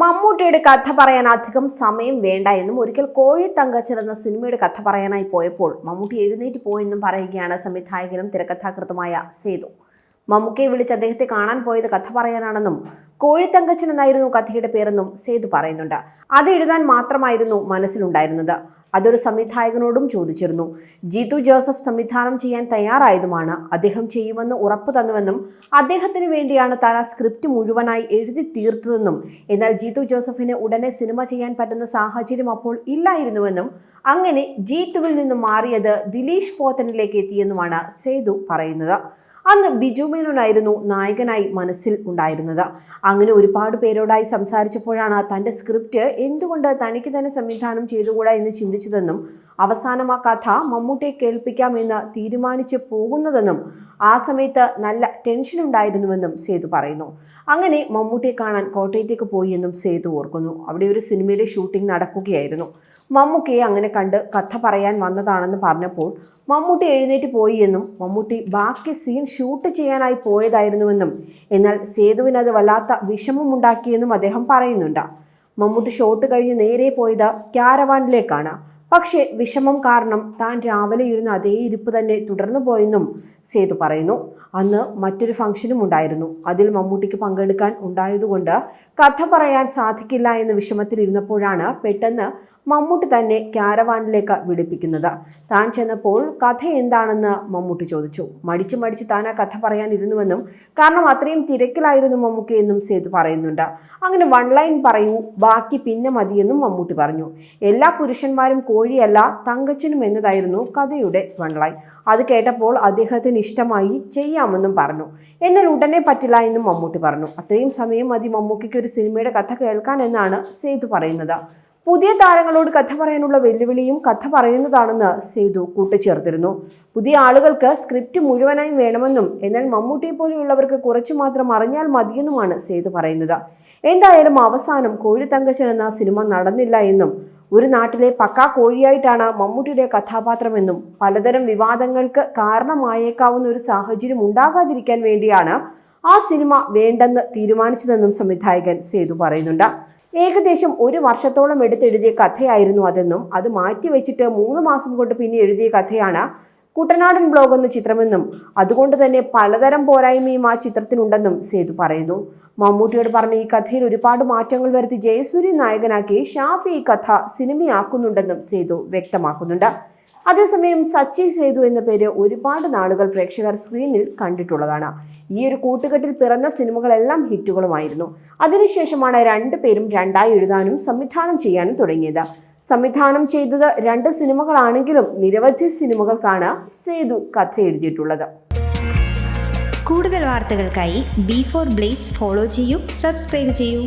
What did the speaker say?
മമ്മൂട്ടിയുടെ കഥ പറയാൻ അധികം സമയം വേണ്ട എന്നും ഒരിക്കൽ കോഴി തങ്കച്ചൻ എന്ന സിനിമയുടെ കഥ പറയാനായി പോയപ്പോൾ മമ്മൂട്ടി എഴുന്നേറ്റ് പോയെന്നും പറയുകയാണ് സംവിധായകനും തിരക്കഥാകൃത്തുമായ സേതു. മമ്മൂക്കയെ വിളിച്ച് അദ്ദേഹത്തെ കാണാൻ പോയത് കഥ പറയാനാണെന്നും കോഴിത്തങ്കച്ചൻ എന്നായിരുന്നു കഥയുടെ പേരെന്നും സേതു പറയുന്നുണ്ട്. അത് എഴുതാൻ മാത്രമായിരുന്നു മനസ്സിലുണ്ടായിരുന്നത്. അതൊരു സംവിധായകനോടും ചോദിച്ചിരുന്നു. ജീതു ജോസഫ് സംവിധാനം ചെയ്യാൻ തയ്യാറായതുമാണ്. അദ്ദേഹം ചെയ്യുമെന്ന് ഉറപ്പു തന്നുവെന്നും അദ്ദേഹത്തിന് വേണ്ടിയാണ് താൻ ആ സ്ക്രിപ്റ്റ് മുഴുവനായി എഴുതി തീർത്തതെന്നും എന്നാൽ ജീതു ജോസഫിന് ഉടനെ സിനിമ ചെയ്യാൻ പറ്റുന്ന സാഹചര്യം അപ്പോൾ ഇല്ലായിരുന്നുവെന്നും അങ്ങനെ ജീത്തുവിൽ നിന്നും മാറിയത് ദിലീഷ് പോത്തനിലേക്ക് എത്തിയെന്നുമാണ് സേതു പറയുന്നത്. അന്ന് ബിജു മേനോനായിരുന്നു നായകനായി മനസ്സിൽ ഉണ്ടായിരുന്നത്. അങ്ങനെ ഒരുപാട് പേരോടായി സംസാരിച്ചപ്പോഴാണ് തന്റെ സ്ക്രിപ്റ്റ് എന്തുകൊണ്ട് തനിക്ക് തന്നെ സംവിധാനം ചെയ്തുകൂടാ എന്ന് ചിന്തിച്ചതെന്നും അവസാനം ആ കഥ മമ്മൂട്ടിയെ കേൾപ്പിക്കാമെന്ന് തീരുമാനിച്ച് പോകുന്നതെന്നും ആ സമയത്ത് നല്ല ടെൻഷൻ ഉണ്ടായിരുന്നുവെന്നും സേതു പറയുന്നു. അങ്ങനെ മമ്മൂട്ടിയെ കാണാൻ കോട്ടയത്തേക്ക് പോയി എന്നും സേതു ഓർക്കുന്നു. അവിടെ ഒരു സിനിമയുടെ ഷൂട്ടിംഗ് നടക്കുകയായിരുന്നു. മമ്മൂക്കയെ അങ്ങനെ കണ്ട് കഥ പറയാൻ വന്നതാണെന്ന് പറഞ്ഞപ്പോൾ മമ്മൂട്ടി എഴുന്നേറ്റ് പോയി എന്നും മമ്മൂട്ടി ബാക്കി സീൻ ഷൂട്ട് ചെയ്യാനായി പോയതായിരുന്നുവെന്നും എന്നാൽ സേതുവിന് അത് വല്ലാത്ത വിഷമമുണ്ടാക്കിയെന്നും അദ്ദേഹം പറയുന്നുണ്ട്. മമ്മൂട്ടി ഷോട്ട് കഴിഞ്ഞ് നേരെ പോയത് ക്യാരവാനിലേക്കാണ് പക്ഷേ വിഷമം കാരണം താൻ രാവിലെ ഇരുന്ന അതേ ഇരിപ്പ് തന്നെ തുടർന്നു പോയെന്നും സേതു പറയുന്നു. അന്ന് മറ്റൊരു ഫംഗ്ഷനും ഉണ്ടായിരുന്നു. അതിൽ മമ്മൂട്ടിക്ക് പങ്കെടുക്കാൻ ഉണ്ടായതുകൊണ്ട് കഥ പറയാൻ സാധിക്കില്ല എന്ന വിഷമത്തിലിരുന്നപ്പോഴാണ് പെട്ടെന്ന് മമ്മൂട്ടി തന്നെ ക്യാരവാനിലേക്ക് വിളിപ്പിക്കുന്നത്. താൻ ചെന്നപ്പോൾ കഥ എന്താണെന്ന് മമ്മൂട്ടി ചോദിച്ചു. മടിച്ചു മടിച്ച് താൻ ആ കഥ പറയാനിരുന്നുവെന്നും കാരണം അത്രയും തിരക്കിലായിരുന്നു മമ്മൂട്ടി എന്നും സേതു പറയുന്നുണ്ട്. അങ്ങനെ വൺ ലൈൻ പറയൂ ബാക്കി പിന്നെ മതിയെന്നും മമ്മൂട്ടി പറഞ്ഞു. എല്ലാ പുരുഷന്മാരും കോഴിയല്ല തങ്കച്ചനും എന്നതായിരുന്നു കഥയുടെ വൺലൈൻ. അത് കേട്ടപ്പോൾ അദ്ദേഹത്തിന് ഇഷ്ടമായി ചെയ്യാമെന്നും പറഞ്ഞു. എന്നാൽ ഉടനെ പറ്റില്ല എന്നും മമ്മൂട്ടി പറഞ്ഞു. അത്രയും സമയം മതി മമ്മൂക്കിക്ക് ഒരു സിനിമയുടെ കഥ കേൾക്കാൻ എന്നാണ് സേതു പറയുന്നത്. പുതിയ താരങ്ങളോട് കഥ പറയാനുള്ള വെല്ലുവിളിയും കഥ പറയുന്നതാണെന്ന് സേതു കൂട്ടിച്ചേർത്തിരുന്നു. പുതിയ ആളുകൾക്ക് സ്ക്രിപ്റ്റ് മുഴുവനായും വേണമെന്നും എന്നാൽ മമ്മൂട്ടിയെ പോലെയുള്ളവർക്ക് കുറച്ചു മാത്രം അറിഞ്ഞാൽ മതിയെന്നുമാണ് സേതു പറയുന്നത്. എന്തായാലും അവസാനം കോഴിത്തങ്കച്ചൻ എന്ന സിനിമ നടന്നില്ല എന്നും ഒരു നാട്ടിലെ പക്കാ കോഴിയായിട്ടാണ് മമ്മൂട്ടിയുടെ കഥാപാത്രമെന്നും പലതരം വിവാദങ്ങൾക്ക് കാരണമായേക്കാവുന്ന ഒരു സാഹചര്യം ഉണ്ടാകാതിരിക്കാൻ വേണ്ടിയാണ് ആ സിനിമ വേണ്ടെന്ന് തീരുമാനിച്ചതെന്നും സംവിധായകൻ സേതു പറയുന്നുണ്ട്. ഏകദേശം ഒരു വർഷത്തോളം എടുത്തെഴുതിയ കഥയായിരുന്നു അതെന്നും അത് മാറ്റിവെച്ചിട്ട് മൂന്ന് മാസം കൊണ്ട് പിന്നെ എഴുതിയ കഥയാണ് കുട്ടനാടൻ ബ്ലോഗ് എന്ന ചിത്രമെന്നും അതുകൊണ്ട് തന്നെ പലതരം പോരായ്മയും ആ ചിത്രത്തിനുണ്ടെന്നും സേതു പറയുന്നു. മമ്മൂട്ടിയോട് പറഞ്ഞ ഈ കഥയിൽ ഒരുപാട് മാറ്റങ്ങൾ വരുത്തി ജയസൂര്യ നായകനാക്കി ഷാഫി ഈ കഥ സിനിമയാക്കുന്നുണ്ടെന്നും സേതു വ്യക്തമാക്കുന്നുണ്ട്. അതേസമയം സച്ചി സേതു എന്ന പേര് ഒരുപാട് നാളുകൾ പ്രേക്ഷകർ സ്ക്രീനിൽ കണ്ടിട്ടുള്ളതാണ്. ഈ ഒരു കൂട്ടുകെട്ടിൽ പിറന്ന സിനിമകളെല്ലാം ഹിറ്റുകളുമായിരുന്നു. അതിനുശേഷമാണ് രണ്ടു പേരും രണ്ടായി എഴുതാനും സംവിധാനം ചെയ്യാനും തുടങ്ങിയത്. സംവിധാനം ചെയ്തത് രണ്ട് സിനിമകളാണെങ്കിലും നിരവധി സിനിമകൾക്കാണ് സേതു കഥ എഴുതിയിട്ടുള്ളത് കൂടുതൽ വാർത്തകൾക്കായി ബി ഫോർ ബ്ലേസ് ഫോളോ ചെയ്യൂ സബ്സ്ക്രൈബ് ചെയ്യൂ.